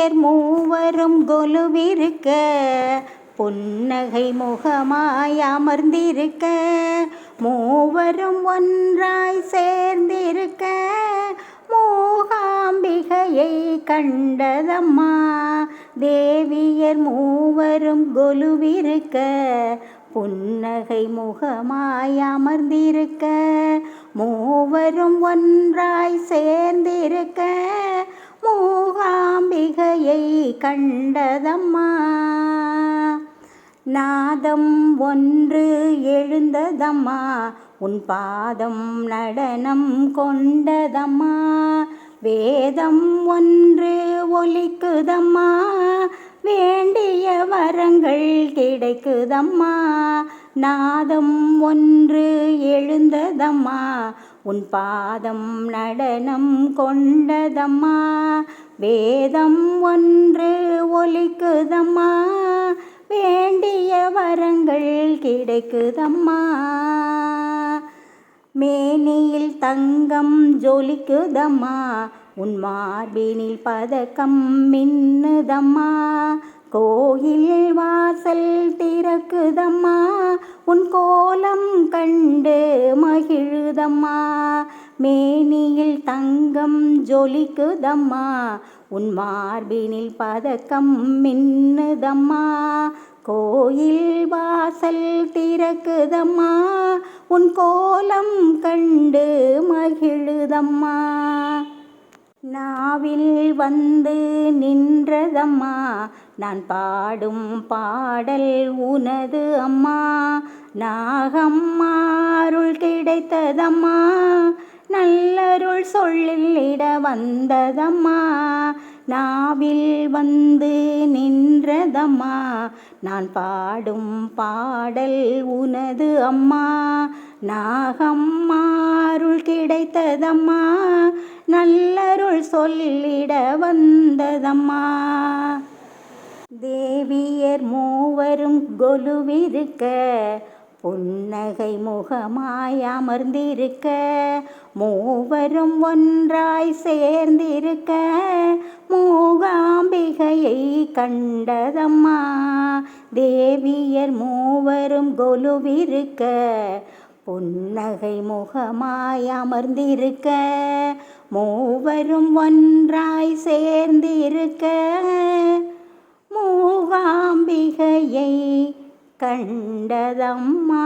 தேவியர் மூவரும் கொலுவிருக்க புன்னகை முகமாய் அமர்ந்திருக்க மூவரும் ஒன்றாய் சேர்ந்திருக்க மூகாம்பிகையை கண்டதம்மா தேவியர் மூவரும் கொலுவிருக்க புன்னகை முகமாய் அமர்ந்திருக்க மூவரும் ஒன்றாய் சேர்ந்திருக்க கண்டதம்மா. நாதம் ஒன்று எழுந்ததம்மா. உன் பாதம் நடனம் கொண்டதம்மா. வேதம் ஒன்று ஒலிக்குதம்மா. வேண்டிய வரங்கள் கிடைக்குதம்மா. நாதம் ஒன்று எழுந்ததம்மா. உன் பாதம் நடனம் கொண்டதம்மா. வேதம் ஒன்று ஒலிக்குதம்மா வேண்டிய வரங்கள் கிடைக்குதம்மா. மேனியில் தங்கம் ஜொலிக்குதம்மா உன் மார்பினில் பதக்கம் மின்னுதம்மா. கோயில் வாசல் திறக்குதம்மா உன் கோலம் கண்டு மகிழுதம்மா. மேனியில் தங்கம் ஜொலிக்குதம்மா. உன் மார்பினில் பதக்கம் மின்னுதம்மா. கோயில் வாசல் திறக்குதம்மா. உன் கோலம் கண்டு மகிழுதம்மா. நாவில் வந்து நின்றதம்மா. நான் பாடும் பாடல் உனது அம்மா. நாகம்மாருள் கிடைத்ததம்மா நல்லருள் சொல்லிட வந்ததம்மா நாவில் வந்து நின்றதம்மா நான் பாடும் பாடல் உனது அம்மா நாகம்மாருள் கிடைத்ததம்மா நல்லருள் சொல்லிட வந்ததம்மா. தேவியர் மூவரும் கொலுவிருக்க புன்னகை முகமாய் அமர்ந்திருக்க மூவரும் ஒன்றாய் சேர்ந்திருக்க மூகாம்பிகையை கண்டதம்மா. தேவியர் மூவரும் கொலுவிருக்க புன்னகை முகமாய் அமர்ந்திருக்க மூவரும் ஒன்றாய் சேர்ந்திருக்க மூகாம்பிகையை கண்டதம்மா.